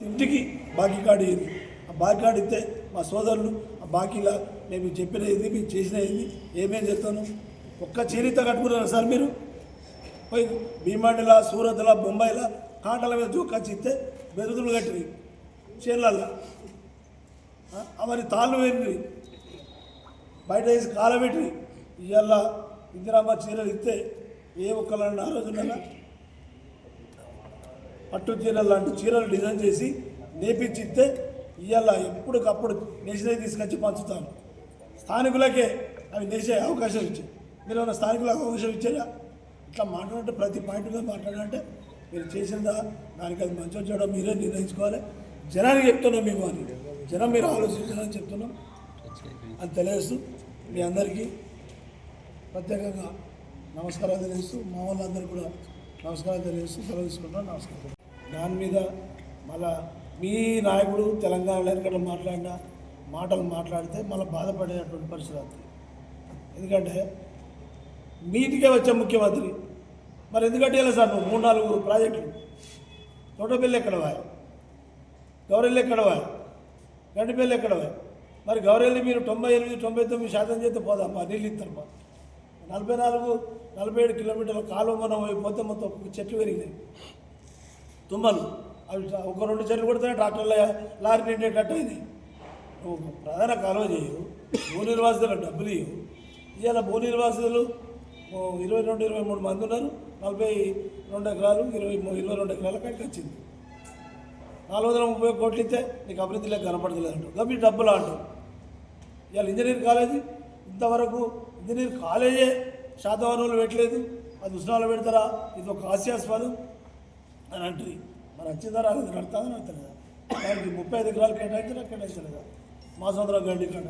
ఇంటికి బాకీ కార్డు ఇది. ఆ బాకీ కార్డు ఇస్తే మా సోదరులు ఆ బాకీలా మేము చెప్పిన ఇది మీకు చేసిన ఇది ఏమేం చేస్తాను? ఒక్క చీరిత కట్టుకున్నారు సార్ మీరు? పోయి భీమండిలా సూరత్లా బొంబాయిలా కాటల మీద జోకొచ్చి ఇస్తే బెరుదులు కట్టిరి చేనులల్లా. మరి తాళ్ళు వేరి బయట వేసి కాలబెట్టి ఇవాళ ఇందిరామ్మ చీరలు ఇస్తే ఏ ఒక్కళ్ళని ఆ రోజున్నారా పట్టు చీరలు లాంటి చీరలు డిజైన్ చేసి నేపించి ఇవాళ ఎప్పటికప్పుడు నేసినవి తీసుకొచ్చి పంచుతాను స్థానికులకే అవి నేసే అవకాశం ఇచ్చాయి మీరు ఏమైనా స్థానికులకు అవకాశం ఇచ్చారా? ఇట్లా మాట్లాడంటే ప్రతి పాయింట్ మీద మాట్లాడాలంటే మీరు చేసిందా? దానికి అది మంచి చూడడం మీరే నిర్ణయించుకోవాలి. జనానికి చెప్తున్నాం మేము అని జనం మీరు ఆలోచించాలని చెప్తున్నాం. అని తెలియజేస్తూ మీ అందరికీ ప్రత్యేకంగా నమస్కారాలు తెలియజేస్తూ మా వాళ్ళందరూ కూడా నమస్కారాలు తెలియజేస్తూ సెలవు తీసుకుంటాం నమస్కారం. దాని మీద మళ్ళా మీ నాయకుడు తెలంగాణలో ఎందుకంటే మాట్లాడిన మాటలు మాట్లాడితే మళ్ళీ బాధపడేటువంటి పరిస్థితి వస్తుంది ఎందుకంటే మీటికే వచ్చే ముఖ్యమంత్రి. మరి ఎందుకంటే ఇలా సార్ నువ్వు మూడు నాలుగు ప్రాజెక్టులు? తోటపల్లి ఎక్కడ వాయి? గౌరెల్లి ఎక్కడ వాయి? గండిపల్లి ఎక్కడ వాయి? మరి గౌరెల్లి మీరు తొంభై ఎనిమిది తొంభై తొమ్మిది శాతం చేస్తే పోదామా నీళ్ళు ఇస్తారమ్మా. నలభై నాలుగు నలభై ఏడు కిలోమీటర్ల కాలువ మనం పోతే మొత్తం చెట్లు పెరిగినాయి. తుమ్మలు. అవి ఒక రెండు చెట్లు కొడితేనే ట్రాక్టర్ల లారీ నిండేటట్టు అయినాయి నువ్వు ప్రధాన కాలువ చేయు భూ నిర్వాసితులకు డబ్బులు ఇవ్వు ఇవాళ భూ నిర్వాసితులు ఓ ఇరవై రెండు ఇరవై మూడు మంది ఉన్నారు. నలభై రెండు ఎకరాలు ఇరవై ఇరవై రెండు ఎకరాల కాడికి వచ్చింది. నాలుగు వందల ముప్పై కోట్లు ఇస్తే నీకు అభివృద్ధి లేక కనపడలేదు అంటావు డబ్బులు అంటావు ఇవాళ ఇంజనీర్ కాలేజీ ఇంతవరకు ఇంజనీర్ కాలేజే శాతవనములు పెట్టలేదు. అది ఉష్ణాలు పెడతారా? ఇది ఒక హాస్యాస్పదం. అని మరి వచ్చిందా రాలేదు నడుతుందని నాకు తెలియదు దానికి ముప్పై ఐదు ఎకరాలు కేటాయించారా కేటాయించలేదా మా సోదరం గడ్డి కాడ.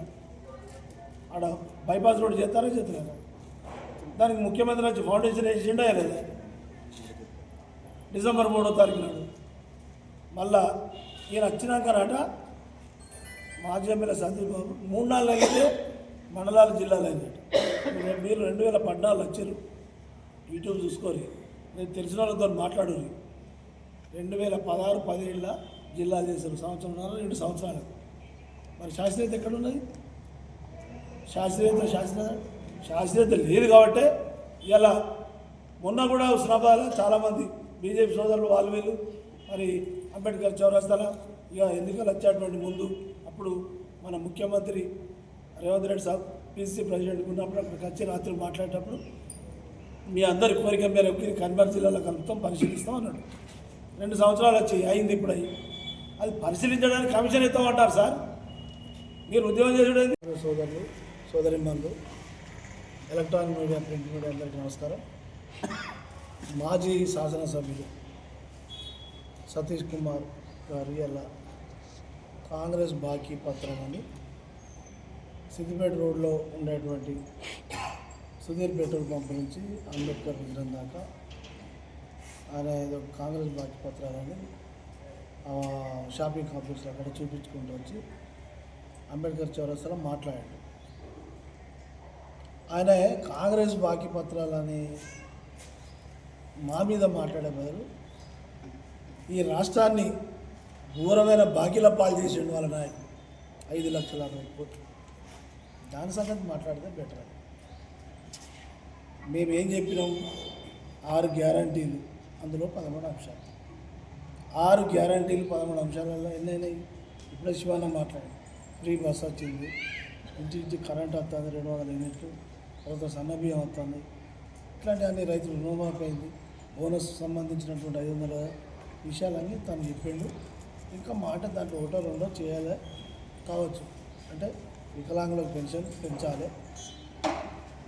ఆడ బైపాస్ రోడ్ చేస్తారా చేస్తలేదా? దానికి ముఖ్యమంత్రి వచ్చి ఫౌండేషన్ వేసిండా లేదా డిసెంబర్ మూడో తారీఖు నాడు. మళ్ళా ఈయన వచ్చినాకనట మాజీ ఎమ్మెల్యే సందీప్ బాబు మూడు నాలుగు అయితే మండలాల జిల్లాలు అయిందట మీరు- రెండు వేల పద్నాలుగు వచ్చారు. యూట్యూబ్ చూసుకోరి. నేను తెలిసిన వాళ్ళతో మాట్లాడరు. రెండు వేల పదహారు పదిహేళ్ళ జిల్లా చేశారు సంవత్సరంన్నర రెండు సంవత్సరాలు. మరి శాస్త్రీయత ఎక్కడున్నది? శాస్త్రీయత శాస్త్రీయత శాస్త్రీయత లేదు కాబట్టి ఇలా మొన్న కూడా హుస్నాబాద్లో చాలామంది బీజేపీ సోదరులు వాళ్ళు వీళ్ళు మరి అంబేద్కర్ చౌరస్తాల ఇక ఎన్నికలు వచ్చేటువంటి ముందు అప్పుడు మన ముఖ్యమంత్రి రేవంత్ రెడ్డి సాబ్ పీసీసీ ప్రెసిడెంట్ ఉన్నప్పుడు అక్కడికి వచ్చి రాత్రి మాట్లాడేటప్పుడు మీ అందరి కోరిక మేరకు ఇది కన్వర్ జిల్లాలో కలుపుతాం పరిశీలిస్తాం అన్నాడు. రెండు సంవత్సరాలు వచ్చి అయింది ఇప్పుడు అయ్యి అది పరిశీలించడానికి కమిషన్ ఇస్తామంటారు సార్. మీరు ఉద్యోగం చేసేది సోదరులు సోదరిమ్మలు ఎలక్ట్రానిక్ మీడియా ప్రింట్ మీడియా అందరికీ నమస్కారం. మాజీ శాసనసభ్యులు సతీష్ కుమార్ గారు ఎలా కాంగ్రెస్ బాకీ పత్రం అని సిద్దిపేట రోడ్లో ఉండేటువంటి సుధీర్ పెట్రోల్ పంప్ నుంచి అంబేద్కర్ విగ్రహం దాకా ఆయన ఏదో కాంగ్రెస్ బాకీ పత్రాలని షాపింగ్ కాంప్లెక్స్లో అక్కడ చూపించుకుంటూ వచ్చి అంబేద్కర్ చౌరస్తాలో మాట్లాడాడు. ఆయన కాంగ్రెస్ బాకీ పత్రాలని మా మీద మాట్లాడే బదులు ఈ రాష్ట్రాన్ని ఘోరమైన బాకీల పాలు చేసేయడం వలన ఐదు లక్షల అరవై కోట్లు. దాని సంగతి మాట్లాడితే బెటర్ మేము ఏం చెప్పినాం? ఆరు గ్యారంటీలు. అందులో పదమూడు అంశాలు. ఆరు గ్యారంటీలు పదమూడు అంశాలలో ఎన్నైనాయి? ఇప్పుడే శివాన మాట్లాడి ఫ్రీ బస్ వచ్చింది. ఇంటి కరెంట్ వస్తుంది రెండు వందల యూనిట్లు. తర్వాత సన్నబియ్యం వస్తుంది ఇట్లాంటి అన్ని రైతులు రుణమాఫీ అయింది. బోనస్ సంబంధించినటువంటి ఐదు వందల విషయాలన్నీ తను చెప్పిండు. ఇంకా మాట దాంట్లో ఒకటో రెండో చేయాలి కావచ్చు. అంటే వికలాంగులకు పెన్షన్ పెంచాలి.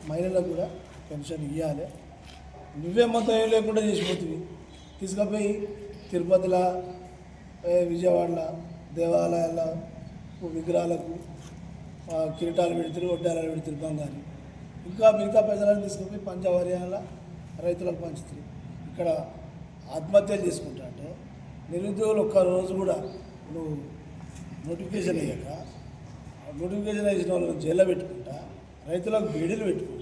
మహిళలకు కూడా పెన్షన్ ఇవ్వాలి నువ్వే మొత్తం ఏం లేకుండా చేసిపోతుంది తీసుకుపోయి తిరుపతిలో విజయవాడలో దేవాలయాల విగ్రహాలకు కిరీటాలు పెడుతురు ఒడ్డాలు పెడుతురు బంగారు ఇంకా మిగతా ప్రజలను తీసుకుపోయి పంజాబ్ హర్యానాలో రైతులకు పంచుతుంది ఇక్కడ ఆత్మహత్యలు చేసుకుంటా అంటే నిరుద్యోగులు ఒక్క రోజు కూడా నువ్వు నోటిఫికేషన్ అయ్యాక నోటిఫికేషన్ వేసిన వాళ్ళని జైల్లో పెట్టుకుంటా రైతులకు బీడీలు పెట్టుకుంటా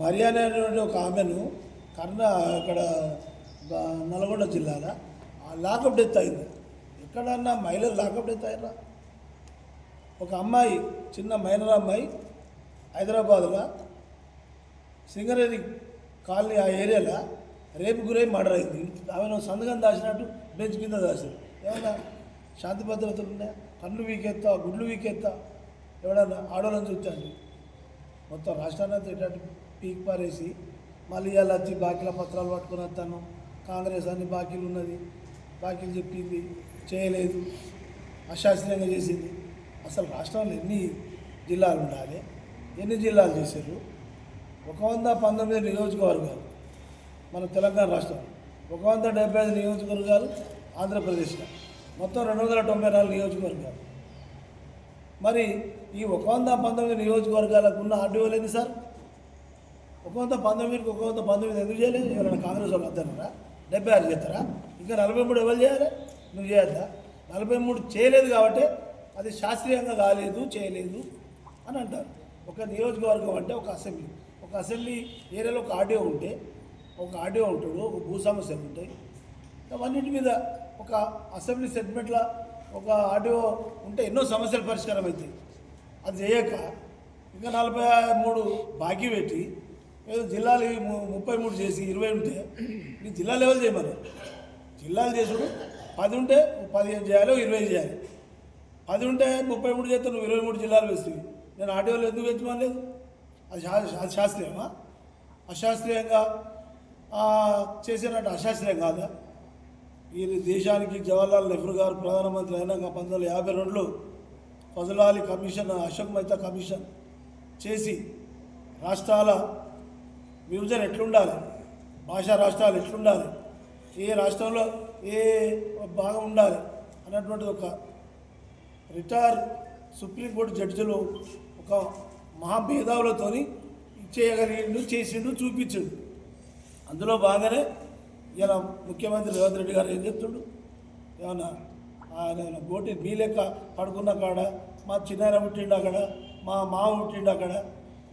మరియా అనేటువంటి ఒక ఆమెను కర్ణ అక్కడ నల్గొండ జిల్లాలో లాకప్ డెత్ అయింది. ఎక్కడన్నా మహిళలు లాకప్ డెత్ అయ్యారా? ఒక అమ్మాయి చిన్న మైనర్ అమ్మాయి హైదరాబాద్లో సింగరేణి కాలనీ ఆ ఏరియాలో రేపు గురై మర్డర్ అయింది. ఆమెను సంతకం దాచినట్టు బెంచ్ కింద దాచారు ఏమన్నా శాంతి భద్రతలు ఉన్నాయా? కళ్ళు వీకెత్తా గుడ్లు వీకెత్తా? ఎవడన్నా ఆడవాళ్ళని చూచాండి మొత్తం రాష్ట్రాన్ని అంతా పీక్ పారేసి మళ్ళీ ఇవాళ వచ్చి బాకీల పత్రాలు పట్టుకుని వస్తాను. కాంగ్రెస్ అన్ని బాకీలు ఉన్నది. బాకీలు చెప్పింది. చేయలేదు. అశాస్త్రీయంగా చేసింది. అసలు రాష్ట్రంలో ఎన్ని జిల్లాలు ఉండాలి? ఎన్ని జిల్లాలు చేశారు? ఒక వంద పంతొమ్మిది నియోజకవర్గాలు. మన తెలంగాణ రాష్ట్రం. ఒక వంద డెబ్బై ఐదు నియోజకవర్గాలు ఆంధ్రప్రదేశ్లో. మొత్తం రెండు వందల తొంభై నాలుగు నియోజకవర్గాలు. మరి ఈ ఒక వంద పంతొమ్మిది నియోజకవర్గాలకు ఉన్న ఆర్డీఓలు ఏంది సార్? ఒక వంద పంతొమ్మిదికి ఒక వంద పంతొమ్మిది ఎందుకు చేయలేదు? ఎవరైనా కాంగ్రెస్ వాళ్ళు వద్దన్నారా? డెబ్బై ఆరు చేస్తారా? ఇంకా నలభై మూడు ఎవరు చేయాలి? నువ్వు చేయొద్దా? నలభై మూడు చేయలేదు కాబట్టి అది శాస్త్రీయంగా కాలేదు చేయలేదు అని అంటారు. ఒక నియోజకవర్గం అంటే ఒక అసెంబ్లీ. ఒక అసెంబ్లీ ఏరియాలో ఒక ఆడియో ఉంటే ఒక ఆడియో ఉంటాడు ఒక భూ సమస్యలు ఉంటాయి. అవన్నిటి మీద ఒక అసెంబ్లీ సెగ్మెంట్ల ఒక ఆడియో ఉంటే ఎన్నో సమస్యలు పరిష్కారం అవుతాయి అది చేయక ఇంకా నలభై మూడు బాకీ పెట్టి ఏదో జిల్లాలు ము- ముప్పై మూడు చేసి ఇరవై ఉంటే నీ జిల్లా లెవెల్ చేయమని జిల్లాలు చేసుడు పది ఉంటే పదిహేను చేయాలి ఇరవై చేయాలి. పది ఉంటే ముప్పై మూడు చేస్తే నువ్వు ఇరవై మూడు జిల్లాలు వేస్తుంది నేను ఆడియోలో ఎందుకు పెంచమలేదు అది శా- అది శాస్త్రీయమా అశాస్త్రీయంగా చేసినట్టు అశాస్త్రీయం కాదా? ఈ దేశానికి జవహర్లాల్ నెహ్రూ గారు ప్రధానమంత్రి అయినాక పంతొమ్మిది వందల యాభై రెండులో ఫజలాలి కమిషన్ అశోక్ మెహతా కమిషన్ చేసి రాష్ట్రాల విభజన ఎట్లుండాలి? భాషా రాష్ట్రాలు ఎట్లుండాలి? ఏ రాష్ట్రంలో ఏ భాగం ఉండాలి అన్నటువంటి ఒక రిటైర్ సుప్రీంకోర్టు జడ్జిలు ఒక మహాభేదావులతో చేయగలిగిండు చేసిండు చూపించిండు. అందులో బాగానే ఇలా ముఖ్యమంత్రి రేవంత్ రెడ్డి గారు ఏం చెప్తుండు? ఏమన్నా ఆయన గోటి మీ లెక్క పడుకున్న కాడ మా చిన్నాయన పుట్టిండు అక్కడ మా మామ పుట్టిండు అక్కడ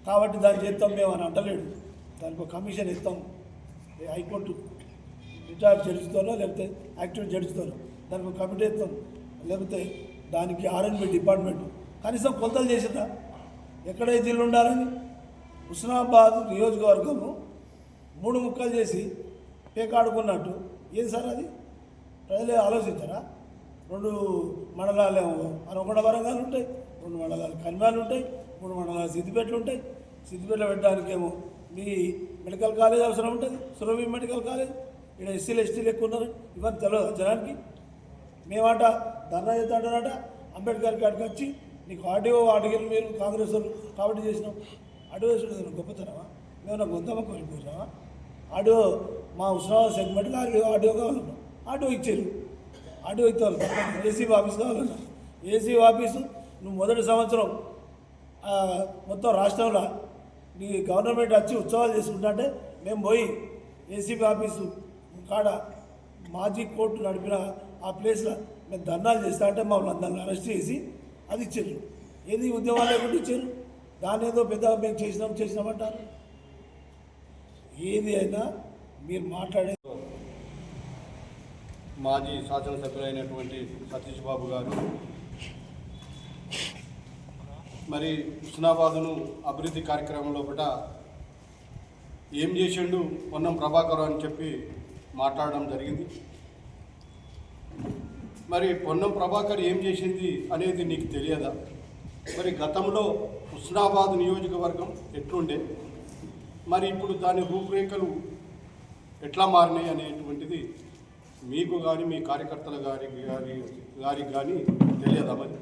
కాబట్టి దాన్ని చేస్తాం మేము అని అంటలేడు. దానికి ఒక కమిషన్ ఇస్తాం. హైకోర్టు రిటైర్డ్ జడ్జితోనో లేకపోతే యాక్టివ్ జడ్జితోనో దానికి ఒక కమిటీ ఇస్తాం. లేకపోతే దానికి ఆర్ఎన్బి డిపార్ట్మెంట్ కనీసం కొలతలు చేసిందా? ఎక్కడ ఏ ఉండాలని హుస్నాబాద్ నియోజకవర్గము మూడు ముక్కలు చేసి పేకాడుకున్నట్టు. ఏది సార్ అది? ప్రజలే ఆలోచించారా? రెండు మండలాలు ఏమో అనుకొండ వరంగాలు ఉంటాయి రెండు మండలాలు కన్వాలు ఉంటాయి మూడు మండలాలు సిద్దిపేటలు ఉంటాయి. సిద్దిపేటలో పెట్టడానికేమో మీ మెడికల్ కాలేజ్ అవసరం ఉంటుంది. Surabhi medical college. ఇక్కడ ఎస్సీలు ఎస్టీలు ఎక్కువ ఉన్నారు. ఇవన్నీ తెలియదు జనానికి. మేమంట ధర్నా చేస్తాడనట అంబేద్కర్ కాడికి వచ్చి నీకు ఆడియో అడిగిన మీరు కాంగ్రెస్ వాళ్ళు కాబట్టి చేసినాం. ఆడియో వేసుడు గొప్పతనమా? మేము గొంతమ్మ కోల్పోయినామా ఆడియో మా ఉత్సవాల సెగ్మెంట్గా ఆడియో ఆడియో కావాలన్నాం ఆడియో ఇచ్చారు. ఆడియో ఇస్తారు ఏసీ ఆఫీస్ కావాలన్నా ఏసీ ఆఫీసు నువ్వు మొదటి సంవత్సరం మొత్తం రాష్ట్రంలో నీ గవర్నమెంట్ వచ్చి ఉత్సవాలు చేసుకుంటుంటే మేము పోయి ఏసీబీ ఆఫీసు కాడ మాజీ కోర్టు నడిపిన ఆ ప్లేస్లో మేము ధర్నాలు చేస్తా అంటే మమ్మల్ని అందరిని అరెస్ట్ చేసి అది ఇచ్చారు. ఏది ఉద్యమాలు లేకుండా ఇచ్చారు. దాని ఏదో పెద్ద మేము చేసినాం చేసినామంటారు ఏది అయినా మీరు మాట్లాడే మాజీ శాసనసభ్యులైనటువంటి సతీష్ బాబు గారు మరి హుస్నాబాదును అభివృద్ధి కార్యక్రమం లోపల ఏం చేసిండు పొన్నం ప్రభాకర్ అని చెప్పి మాట్లాడడం జరిగింది. మరి పొన్నం ప్రభాకర్ ఏం చేసింది అనేది నీకు తెలియదా? మరి గతంలో హుస్నాబాద్ నియోజకవర్గం ఎట్లుండే? మరి ఇప్పుడు దాని రూపురేఖలు ఎట్లా మారినాయి అనేటువంటిది మీకు కానీ మీ కార్యకర్తల గారి గారి గారికి కానీ తెలియదా మరి?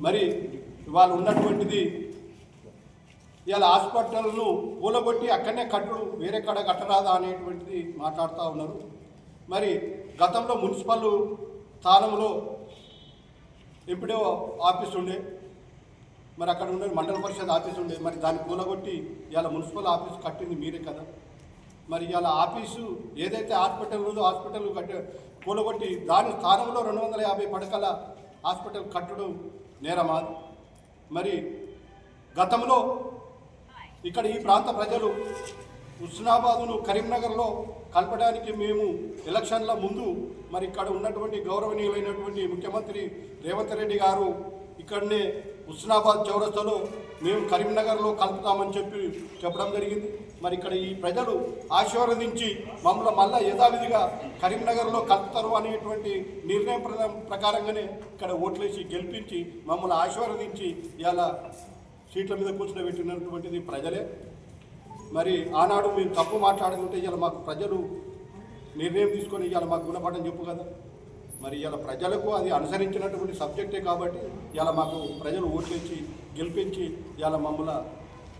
మరి ఇవాళ ఉన్నటువంటిది ఇవాళ హాస్పిటల్ను కూలగొట్టి అక్కడనే కట్టుడు వేరే కాడ కట్టరాదా అనేటువంటిది మాట్లాడుతూ ఉన్నారు. మరి గతంలో మున్సిపల్ స్థానంలో ఎంపీడో ఆఫీస్ ఉండే మరి అక్కడ ఉండే మండల పరిషత్ ఆఫీస్ ఉండే మరి దాన్ని కూలగొట్టి ఇవాళ మున్సిపల్ ఆఫీస్ కట్టింది మీరే కదా. మరి ఇవాళ ఆఫీసు ఏదైతే హాస్పిటల్ ఉందో హాస్పిటల్ కట్ట కూలగొట్టి దాని స్థానంలో రెండు వందల యాభై పడకల హాస్పిటల్ కట్టడం నేరమాదు. మరి గతంలో ఇక్కడ ఈ ప్రాంత ప్రజలు హుస్నాబాదును కరీంనగర్లో కలపడానికి మేము ఎలక్షన్ల ముందు మరి ఇక్కడ ఉన్నటువంటి గౌరవనీయులైనటువంటి ముఖ్యమంత్రి రేవంత్ రెడ్డి గారు ఇక్కడనే హుస్నాబాద్ చౌరస్తాలో మేము కరీంనగర్లో కలుపుతామని చెప్పి చెప్పడం జరిగింది. మరి ఇక్కడ ఈ ప్రజలు ఆశీర్వదించి మమ్మల్ని మళ్ళా యథావిధిగా కరీంనగర్లో కలుపుతారు అనేటువంటి నిర్ణయం ప్రకారంగానే ఇక్కడ ఓట్లేసి గెలిపించి మమ్మల్ని ఆశీర్వదించి ఇలా సీట్ల మీద కూర్చోబెట్టినటువంటిది ప్రజలే. మరి ఆనాడు మేము తప్పు మాట్లాడుకుంటే ఇలా మాకు ప్రజలు నిర్ణయం తీసుకొని ఇవాళ మాకు గుణపడని చెప్పు కదా. మరి ఇలా ప్రజలకు అది అనుసరించినటువంటి సబ్జెక్టే కాబట్టి ఇలా మాకు ప్రజలు ఓట్లేసి గెలిపించి ఇవాళ మమ్మల్ని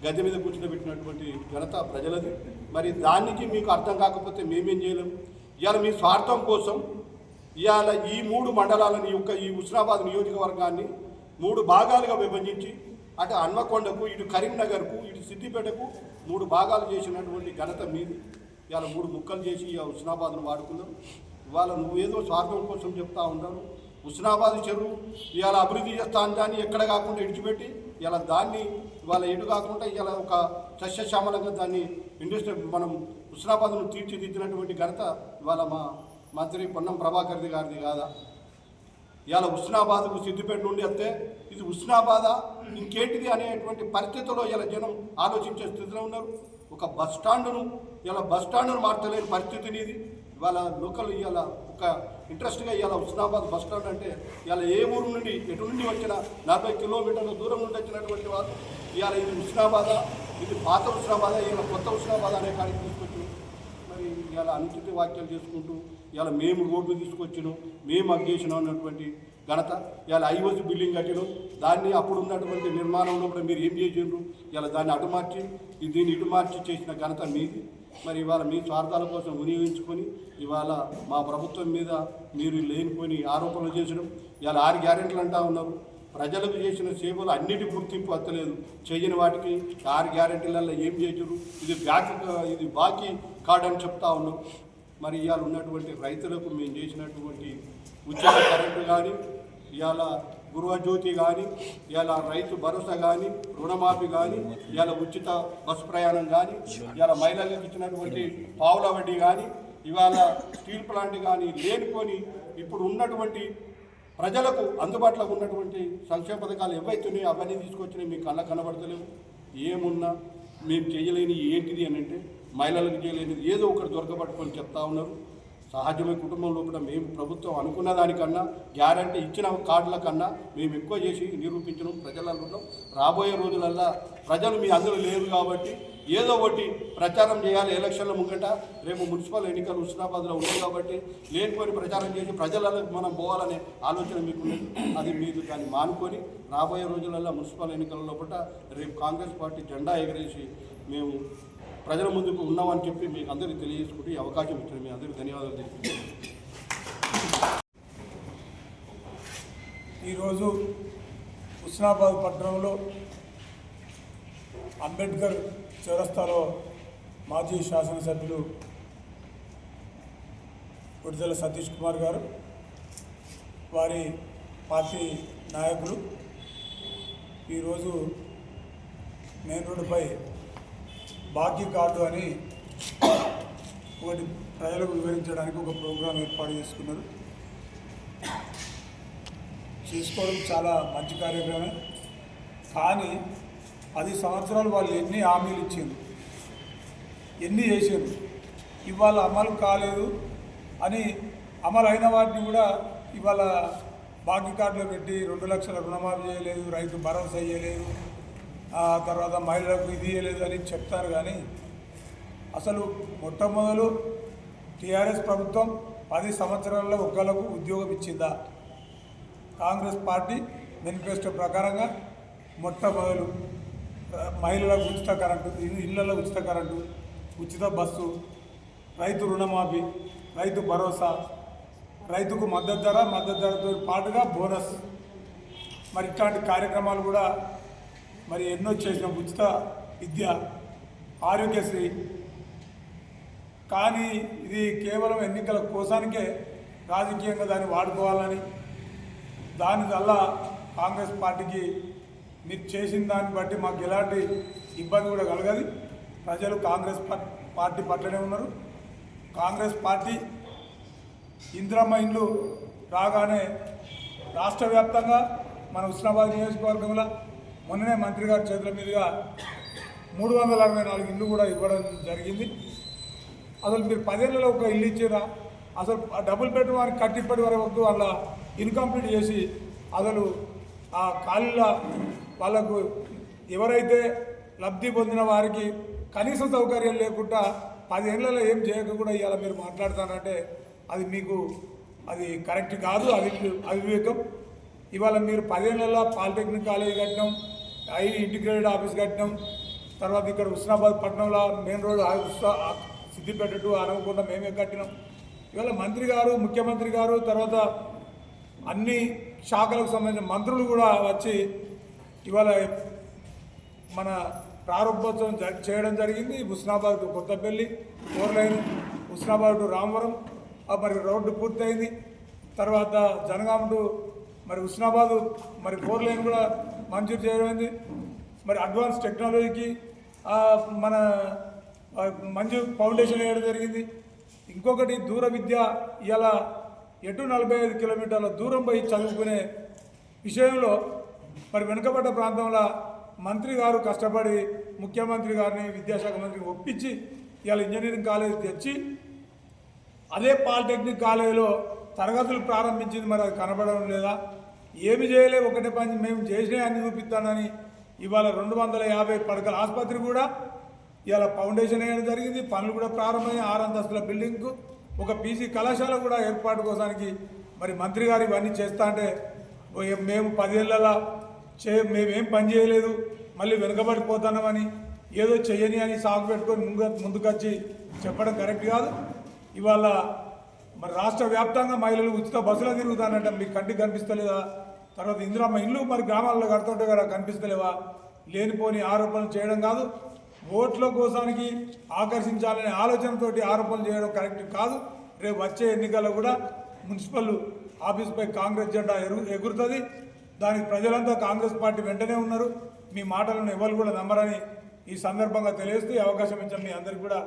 గద్దె మీద కూర్చోబెట్టినటువంటి ఘనత ప్రజలది. మరి దానికి మీకు అర్థం కాకపోతే మేమేం చేయలేము ఇవాళ మీ స్వార్థం కోసం ఇవాళ ఈ మూడు మండలాలను యొక్క ఈ హుస్నాబాద్ నియోజకవర్గాన్ని మూడు భాగాలుగా విభజించి అటు హన్మకొండకు ఇటు కరీంనగర్కు ఇటు సిద్దిపేటకు మూడు భాగాలు చేసినటువంటి ఘనత మీది. ఇవాళ మూడు ముక్కలు చేసి ఇవాళ హుస్నాబాద్ను వాడుకున్నాం ఇవాళ నువ్వేదో స్వార్థం కోసం చెప్తా ఉన్నావు. హుస్నాబాద్ చెరువు ఇవాళ అభివృద్ధి చేస్తా దాన్ని ఎక్కడ కాకుండా ఇడిచిపెట్టి ఇలా దాన్ని ఇవాళ ఎటు కాకుండా ఇలా ఒక సస్యశ్యామలంగా దాన్ని ఇండస్ట్రీ మనం హుస్నాబాద్ను తీర్చిదిద్దినటువంటి ఘనత ఇవాళ మా మంత్రి పొన్నం ప్రభాకర్ది గారిది కాదా? ఇవాళ హుస్నాబాద్కు సిద్దిపేట నుండి వస్తే ఇది ఉస్నాబాద ఇంకేంటిది అనేటువంటి పరిస్థితుల్లో ఇలా జనం ఆలోచించే స్థితిలో ఉన్నారు. ఒక బస్ స్టాండును ఇలా బస్ స్టాండును మార్చలేని పరిస్థితిని ఇది ఇవాళ లోకల్ ఇవాళ ఒక ఇంట్రెస్ట్గా ఇవాళ హుస్నాబాద్ బస్ స్టాండ్ అంటే ఇవాళ ఏ ఊరు నుండి ఎటు నుండి వచ్చిన నలభై కిలోమీటర్ల దూరం నుండి వచ్చినటువంటి వారు ఇవాళ ఇది ఉస్నాబాద ఇది పాత ఉస్నాబాద ఇవాళ కొత్త ఉస్నాబాద అనే కాడికి తీసుకొచ్చి మరి ఇవాళ అనుచిత వ్యాఖ్యలు చేసుకుంటూ ఇవాళ మేము రోడ్లు తీసుకొచ్చినాం మేము అగ్గేసినాం అన్నటువంటి ఘనత. ఇవాళ ఐఓసి బిల్డింగ్ కట్టడం దాన్ని అప్పుడు ఉన్నటువంటి నిర్మాణంలో కూడా మీరు ఏం చేసిండ్రు? ఇలా దాన్ని అటు మార్చి దీన్ని ఇటు మార్చి చేసిన ఘనత మీది. మరి ఇవాళ మీ స్వార్థాల కోసం వినియోగించుకొని ఇవాళ మా ప్రభుత్వం మీద మీరు లేనిపోని ఆరోపణలు చేసడం ఇవాళ ఆరు గ్యారెంటీలు అంటా ఉన్నారు. ప్రజలకు చేసిన సేవలు అన్నిటి గుర్తింపు అత్తలేదు. చేయని వాటికి ఆరు గ్యారెంటీలలో ఏం చేసారు ఇది బ్యాక్ ఇది బాకీ కార్డు అని చెప్తా ఉన్నాం మరి ఇవాళ ఉన్నటువంటి రైతులకు మేము చేసినటువంటి ఉచిత కరెంటు కానీ ఇవాళ గృహజ్యోతి కానీ ఇవాళ రైతు భరోసా కానీ రుణమాఫీ కానీ ఇవాళ ఉచిత బస్సు ప్రయాణం కానీ ఇవాళ మహిళలకు ఇచ్చినటువంటి పావుల వడ్డీ కానీ ఇవాళ స్టీల్ ప్లాంట్ కానీ లేనిపోని ఇప్పుడు ఉన్నటువంటి ప్రజలకు అందుబాటులో ఉన్నటువంటి సంక్షేమ పథకాలు ఏవైతున్నాయో అవన్నీ తీసుకొచ్చినాయి మీ కళ్ళ కనబడతలేవు. ఏమున్నా మేము చేయలేని ఏంటిది అని అంటే మహిళలకు చేయలేనిది ఏదో ఒకటి దొరకబట్టుకొని చెప్తా ఉన్నారు. సహజమే కుటుంబంలో కూడా మేము ప్రభుత్వం అనుకున్న దానికన్నా గ్యారంటీ ఇచ్చిన కార్డుల కన్నా మేము ఎక్కువ చేసి నిరూపించడం ప్రజలలో రాబోయే రోజులల్లా ప్రజలు మీ అందరూ లేరు కాబట్టి ఏదో ఒకటి ప్రచారం చేయాలి ఎలక్షన్ల ముంగట. రేపు మున్సిపల్ ఎన్నికలు హుస్నాబాద్లో ఉన్నాయి కాబట్టి లేనిపోని ప్రచారం చేసి ప్రజలలో మనం పోవాలనే ఆలోచన మీకు అది మీరు దాన్ని మానుకొని రాబోయే రోజులలో మున్సిపల్ ఎన్నికల లోపల రేపు కాంగ్రెస్ పార్టీ జెండా ఎగరేసి మేము ప్రజల ముందుకు ఉన్నామని చెప్పి మీకు అందరికీ తెలియజేసుకుంటూ ఈ అవకాశం ఇచ్చిన మీ అందరికీ ధన్యవాదాలు తెలుపుతున్నాను. ఈరోజు హుస్నాబాద్ పట్టణంలో అంబేద్కర్ చౌరస్తాలో మాజీ శాసనసభ్యులు విడుదల సతీష్ కుమార్ గారు వారి పార్టీ నాయకులు. ఈరోజు మెయిన్ రోడ్డుపై బాకీ కార్డు అని ఒకటి ప్రజలకు వివరించడానికి ఒక ప్రోగ్రాం ఏర్పాటు చేసుకున్నారు. చేసుకోవడం చాలా మంచి కార్యక్రమే. కానీ పది సంవత్సరాలు వాళ్ళు ఎన్ని హామీలు ఇచ్చారు ఎన్ని చేశారు ఇవాళ అమలు కాలేదు అని అమలు అయిన వాటిని కూడా ఇవాళ బాకీ కార్డులో పెట్టి రెండు లక్షల రుణమాఫీ చేయలేదు రైతు భరోసా చేయలేదు తర్వాత మహిళలకు ఇది ఇయ్యలేదు అని చెప్తారు కానీ అసలు మొట్టమొదలు టీఆర్ఎస్ ప్రభుత్వం పది సంవత్సరాల్లో ఒకళ్ళకు ఉద్యోగం ఇచ్చిందా? కాంగ్రెస్ పార్టీ మేనిఫెస్టో ప్రకారంగా మొట్టమొదలు మహిళలకు ఉచిత కరెంటు ఇల్లు- ఇళ్ళలో ఉచిత కరెంటు ఉచిత బస్సు రైతు రుణమాఫీ రైతు భరోసా రైతుకు మద్దతు ధర మద్దతు ధరతో పాటుగా బోనస్. మరి ఇట్లాంటి కార్యక్రమాలు కూడా మరి ఎన్నో చేసిన ఉచిత విద్య ఆరోగ్యశ్రీ. కానీ ఇది కేవలం ఎన్నికల కోసానికే రాజకీయంగా దాన్ని వాడుకోవాలని దానివల్ల కాంగ్రెస్ పార్టీకి మీరు చేసిన దాన్ని బట్టి మాకు ఎలాంటి ఇబ్బంది కూడా కలగదు. ప్రజలు కాంగ్రెస్ పార్టీ పట్లనే ఉన్నారు. కాంగ్రెస్ పార్టీ ఇందిరమ్మ ఇండ్లు రాగానే రాష్ట్ర వ్యాప్తంగా మన హుస్నాబాద్ నియోజకవర్గంలో మొన్ననే మంత్రి గారి చేతుల మీదుగా మూడు వందల అరవై నాలుగు ఇల్లు కూడా ఇవ్వడం జరిగింది. అసలు మీరు పదేళ్ళలో ఒక ఇల్లు ఇచ్చారా? అసలు ఆ డబుల్ బెడ్రూమ్ వారికి కట్టిప్పటి వరకు వాళ్ళ ఇన్కంప్లీట్ చేసి అసలు ఆ ఖాళీల వాళ్ళకు ఎవరైతే లబ్ధి పొందిన వారికి కనీస సౌకర్యం లేకుండా పదేళ్ళలో ఏం చేయక కూడా ఇవాళ మీరు మాట్లాడతానంటే అది మీకు అది కరెక్ట్ కాదు అది అవివేకం. ఇవాళ మీరు పదేళ్ళలో పాలిటెక్నిక్ కాలేజీ కట్టడం ఐ ఇంటిగ్రేటెడ్ ఆఫీస్ కట్టినాం. తర్వాత ఇక్కడ హుస్నాబాద్ పట్టణంలో మెయిన్ రోడ్ ఆ హుస్నా- సిద్దిపేట టు మేమే కట్టినాం. ఇవాళ మంత్రి గారు ముఖ్యమంత్రి గారు తర్వాత అన్ని శాఖలకు సంబంధించిన మంత్రులు కూడా వచ్చి ఇవాళ మన ప్రారంభోత్సవం చేయడం జరిగింది. Husnabad to Kothapalli four lane Husnabad to Ramavaram. మరి రోడ్డు పూర్తయింది. తర్వాత జనగాం టు మరి హుస్నాబాద్ మరి ఫోర్ లైన్ కూడా మంజూరు చేయమైంది మరి అడ్వాన్స్ టెక్నాలజీకి మన ఆ, మంజు ఫౌండేషన్ వేయడం జరిగింది. ఇంకొకటి దూర విద్య ఇలా ఎటు నలభై ఐదు కిలోమీటర్ల దూరం పోయి చదువుకునే విషయంలో మరి వెనుకబడ్డ ప్రాంతంలో మంత్రి గారు కష్టపడి ముఖ్యమంత్రి గారిని విద్యాశాఖ మంత్రిని ఒప్పించి ఇవాళ ఇంజనీరింగ్ కాలేజ్ తెచ్చి అదే పాలిటెక్నిక్ కాలేజీలో తరగతులు ప్రారంభించింది. మరి అది కనబడడం లేదా? ఏమి చేయలే ఒకటే పని మేము చేసినా అన్ని చూపిస్తానని ఇవాళ రెండు వందల యాభై పడకల ఆసుపత్రి కూడా ఇవాళ ఫౌండేషన్ వేయడం జరిగింది. పనులు కూడా ప్రారంభమయ్యాయి ఆరు అంతస్తుల బిల్డింగ్కు ఒక పీజీ కళాశాల కూడా ఏర్పాటు కోసానికి మరి మంత్రి గారు ఇవన్నీ చేస్తా అంటే మేము పదేళ్ళలా చే మేమేం పని చేయలేదు. మళ్ళీ వెనుకబడిపోతున్నామని ఏదో చెయ్యని అని సాగు పెట్టుకొని ముందు ముందుకొచ్చి చెప్పడం కరెక్ట్ కాదు. ఇవాళ మరి రాష్ట్ర వ్యాప్తంగా మహిళలు ఉచిత బస్సులో తిరుగుతానంటే మీకు కంటికి కనిపిస్తలేదా? తర్వాత ఇందిరమ్మ ఇల్లు మరి గ్రామాల్లో కడుతుంటే కదా కనిపిస్తలేవా? లేనిపోని ఆరోపణలు చేయడం కాదు. ఓట్ల కోసానికి ఆకర్షించాలనే ఆలోచనతోటి ఆరోపణలు చేయడం కరెక్ట్ కాదు. రేపు వచ్చే ఎన్నికల్లో కూడా మున్సిపల్ ఆఫీస్పై కాంగ్రెస్ జెండా ఎరు ఎగురుతుంది. దానికి ప్రజలంతా కాంగ్రెస్ పార్టీ వెంటనే ఉన్నారు. మీ మాటలను ఎవరు కూడా నమ్మరని ఈ సందర్భంగా తెలియజేస్తూ అవకాశం ఇచ్చాం మీ అందరికీ కూడా